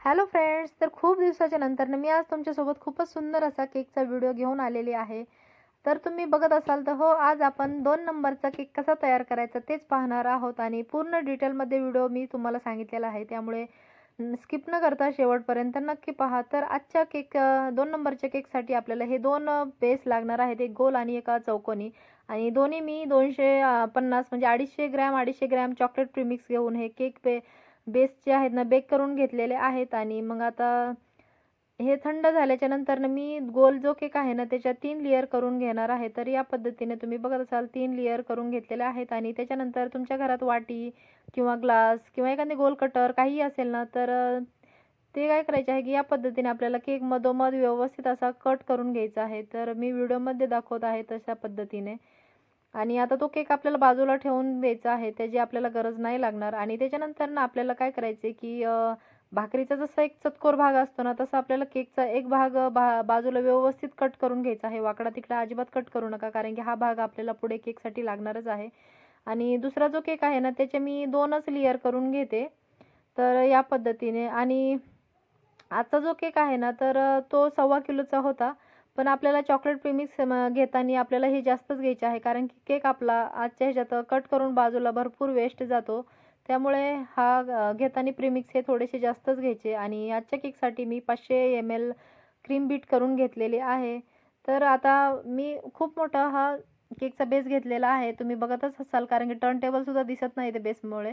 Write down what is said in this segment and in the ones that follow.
Hello friends तर खूप दिवसाच्या नंतर मी आज तुमच्यासोबत खूपच सुंदर असा केकचा व्हिडिओ घेऊन आलेली आहे. तर तुम्ही बघत असाल तर हो आज आपण दोन नंबरचा केक कसा तयार करायचा तेच पाहणार आहोत आणि पूर्ण डिटेलमध्ये व्हिडिओ मी तुम्हाला सांगितलेला आहे. त्यामुळे स्किप न करता शेवटपर्यंत नक्की पहा. तर आजच्या केक दोन नंबरच्या केकसाठी आपल्याला हे दोन बेस लागणार आहेत. एक गोल आणि एका चौकोनी. आणि दोन्ही मी दोनशे पन्नास म्हणजे अडीचशे ग्रॅम अडीचशे ग्रॅम चॉकलेट प्रीमिक्स घेऊन हे केक पे बेस जे आहेत ना बेक करून घेतलेले आहेत आणि मग आता हे थंड झाल्याच्यानंतर मी गोल जो केक आहे ना त्याच्या तीन लेअर करून घेणार आहे. तर या पद्धतीने तुम्ही बघत असाल तीन लेअर करून घेतलेले आहेत आणि त्याच्यानंतर तुमच्या घरात वाटी किंवा ग्लास किंवा एखादे गोल कटर काही असेल ना तर ते काय करायचे आहे की या पद्धतीने आपल्याला केक मधोमध व्यवस्थित असा कट करून घ्यायचा आहे. तर मी व्हिडिओमध्ये दाखवत आहे तशा पद्धतीने. आणि आता तो केक आपल्याला बाजूला ठेवून द्यायचा आहे त्याची आपल्याला गरज नाही लागणार. आणि त्याच्यानंतर ना आपल्याला काय करायचे की भाकरीचा जसा एक चतकोर भाग असतो ना तसा आपल्याला केकचा एक भाग बा बाजूला व्यवस्थित कट करून घ्यायचा आहे. वाकडा तिकडा अजिबात कट करू नका कारण की हा भाग आपल्याला पुढे केकसाठी लागणारच आहे. आणि दुसरा जो केक आहे ना त्याचे मी दोनच लिअर करून घेते तर या पद्धतीने. आणि आजचा जो केक आहे ना तर तो सव्वा किलोचा होता. पण आपल्याला चॉकलेट प्रीमिक्स घेताना आपल्याला हे जास्तच घ्यायचे आहे. कारण की केक आपला आजच्या ह्याच्यात कट करून बाजूला भरपूर वेस्ट जातो. त्यामुळे हा घेताना प्रीमिक्स हे थोडेसे जास्तच घ्यायचे. आणि आजच्या केकसाठी मी पाचशे एम एल क्रीम बीट करून घेतलेली आहे. तर आता मी खूप मोठा हा केकचा बेस घेतलेला आहे. तुम्ही बघतच असाल कारण की टर्न टेबलसुद्धा दिसत नाही ते बेसमुळे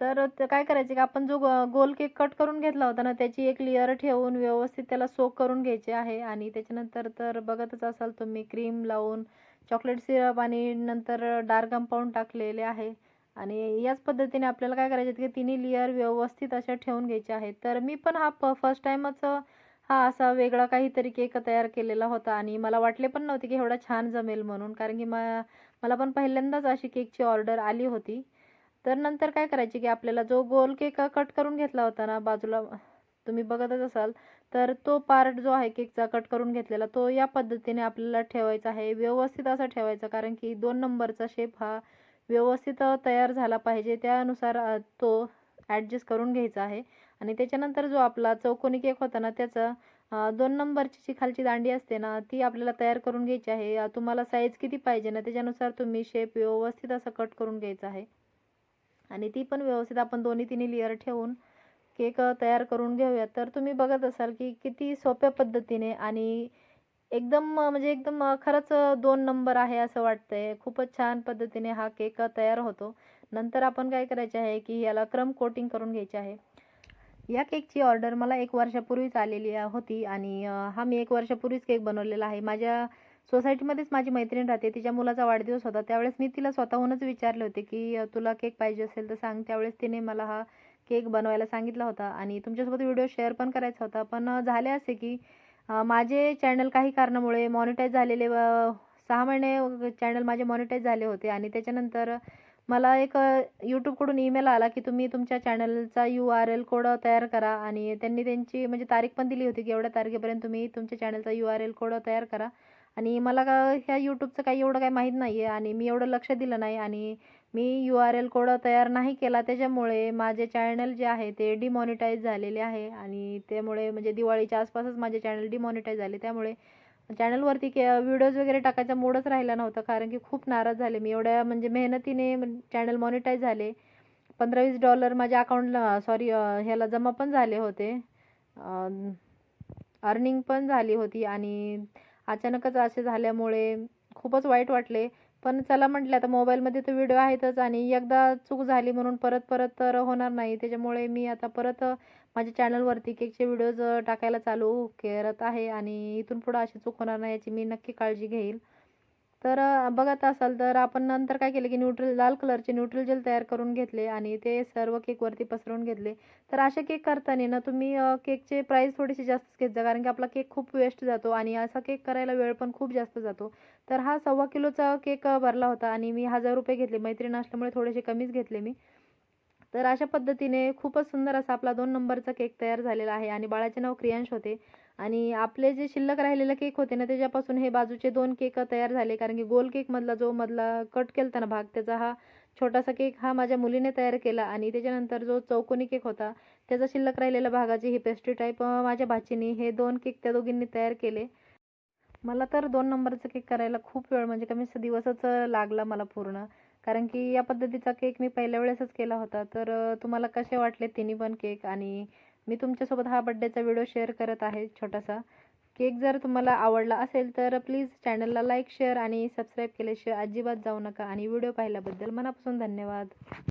तर ते काय करायचे की आपण जो गो- गोल केक कट करून घेतला होता ना त्याची एक लेअर ठेवून व्यवस्थित त्याला सोक करून घ्यायचे आहे. आणि त्याच्यानंतर तर बघतच असाल तुम्ही क्रीम लावून चॉकलेट सिरप आणि नंतर डार्क कंपाऊंड टाकलेले आहे. आणि याच पद्धतीने आपल्याला काय करायचे की तिन्ही लेअर व्यवस्थित अशा ठेवून घ्यायचे आहेत. तर मी पण हा प फर्स्ट टाईमच हा असा वेगळा काहीतरी केक तयार केलेला होता. आणि मला वाटले पण नव्हते की एवढा छान जमेल म्हणून. कारण की म मला पण पहिल्यांदाच अशी केकची ऑर्डर आली होती. तर नंतर काय करायचे की आपल्याला जो गोल केक कट करून घेतला होता ना बाजूला तुम्ही बघतच असाल तर तो पार्ट जो आहे केकचा कट करून घेतलेला तो या पद्धतीने आपल्याला ठेवायचा आहे. व्यवस्थित असा ठेवायचा कारण की दोन नंबरचा शेप हा व्यवस्थित तयार झाला पाहिजे. त्यानुसार तो ॲडजस्ट करून घ्यायचा आहे. आणि त्याच्यानंतर जो आपला चौकोनी केक होता ना त्याचा दोन नंबरची जी खालची दांडी असते ना ती आपल्याला तयार करून घ्यायची आहे. तुम्हाला साईज किती पाहिजे ना त्याच्यानुसार तुम्ही शेप व्यवस्थित असा कट करून घ्यायचा आहे. आणि ती पण व्यवस्थित आपण दोन्ही तिन्ही लेअर ठेवून केक तयार करून घेऊया तर तुम्ही बघत असाल की किती सोप्या पद्धतीने आणि एकदम म्हणजे एकदम खरंच दोन नंबर आहे असं वाटतंय. खूपच छान पद्धतीने हा केक तयार होतो. नंतर आपण काय करायचे आहे की याला क्रम कोटिंग करून घ्यायचे आहे. या केकची ऑर्डर मला एक वर्षापूर्वीच आलेली होती आणि हा मी एक वर्षापूर्वीच केक बनवलेला आहे. माझ्या सोसायटीमध्येच माझी मैत्रीण राहते तिच्या मुलाचा वाढदिवस होता. त्यावेळेस मी तिला स्वतःहूनच विचारले होते की तुला केक पाहिजे असेल तर सांग. त्यावेळेस तिने मला हा केक बनवायला सांगितला होता आणि तुमच्यासोबत व्हिडिओ शेअर पण करायचा होता. पण झाले असे की माझे चॅनल काही कारणामुळे मॉनिटाईज झालेले सहा महिने चॅनल माझे मॉनिटाईज झाले होते आणि त्याच्यानंतर मला एक यूट्यूबकडून ईमेल आला की तुम्ही तुमच्या चॅनलचा यू आर एल कोड तयार करा. आणि त्यांनी त्यांची म्हणजे तारीख पण दिली होती की एवढ्या तारखेपर्यंत तुम्ही तुमच्या चॅनलचा यू आर एल कोड तयार करा. आणि मला का ह्या यूट्यूबचं काही एवढं काही माहीत नाही आहे आणि मी एवढं लक्ष दिलं नाही आणि मी यू आर एल कोड तयार नाही केला त्याच्यामुळे माझे चॅनल जे आहे ते डिमॉनिटाईज झालेले आहे आणि त्यामुळे म्हणजे दिवाळीच्या आसपासच माझे चॅनल डिमॉनिटाईज झाले. त्यामुळे चॅनलवरती के व्हिडिओज वगैरे टाकायचा मूडच राहिला नव्हता कारण की खूप नाराज झाले मी. एवढ्या म्हणजे मेहनतीने चॅनल मॉनिटाईज झाले. पंधरा वीस डॉलर माझ्या अकाउंटला सॉरी ह्याला जमा पण झाले होते. अर्निंग पण झाली होती आणि अचानकच असे झाल्यामुळे खूपच वाईट वाटले. पण चला म्हटलं आता मोबाईलमध्ये तर व्हिडिओ आहेतच आणि एकदा चूक झाली म्हणून परत परत तर होणार नाही. त्याच्यामुळे मी आता परत माझ्या चॅनलवरती केकचे व्हिडिओज टाकायला चालू करत आहे आणि इथून पुढं अशी चूक होणार नाही याची मी नक्की काळजी घेईल. तर बघत असाल तर आपण नंतर काय केलं की न्यूट्रल लाल कलरचे न्यूट्रल जेल तयार करून घेतले आणि ते सर्व केकवरती पसरवून घेतले. तर असे केक करताना ना तुम्ही केकचे प्राईस थोडीशी जास्तच घेत जा कारण की आपला केक खूप वेस्ट जातो आणि असा केक करायला वेळ पण खूप जास्त जातो. तर हा सव्वा किलोचा केक भरला होता आणि मी हजार रुपये घेतले. मैत्रीण असल्यामुळे थोडेसे कमीच घेतले मी. तर अशा पद्धतीने खूपच सुंदर असा आपला दोन नंबरचा केक तयार झालेला आहे आणि बाळाचे नाव क्रियांश होते. आणि आपले जे शिल्लक राहिलेले केक होते ना त्याच्यापासून हे बाजूचे दोन केक तयार झाले. कारण की गोल केकमधला जो मधला कट केलता ना भाग त्याचा हा छोटासा केक हा माझ्या मुलीने तयार केला. आणि त्याच्यानंतर जो चौकोनी केक होता त्याचा शिल्लक राहिलेल्या भागाची ही पेस्ट्री टाईप माझ्या भाचीनी हे दोन केक त्या दोघींनी तयार केले. मला तर दोन नंबरचा केक करायला खूप वेळ म्हणजे कमी दिवसच लागला मला पूर्ण. कारण की या पद्धतीचा केक मी पहिल्या वेळेसच केला होता. तर तुम्हाला कसे वाटले तिन्ही पण केक? आणि मी तुमच्यासोबत हा बड्डेचा व्हिडिओ शेअर करत आहे छोटासा. केक जर तुम्हाला आवडला असेल तर प्लीज चॅनलला लाईक शेअर आणि सबस्क्राईब केल्याशिवाय अजिबात जाऊ नका. आणि व्हिडिओ पाहिल्याबद्दल मनापासून धन्यवाद.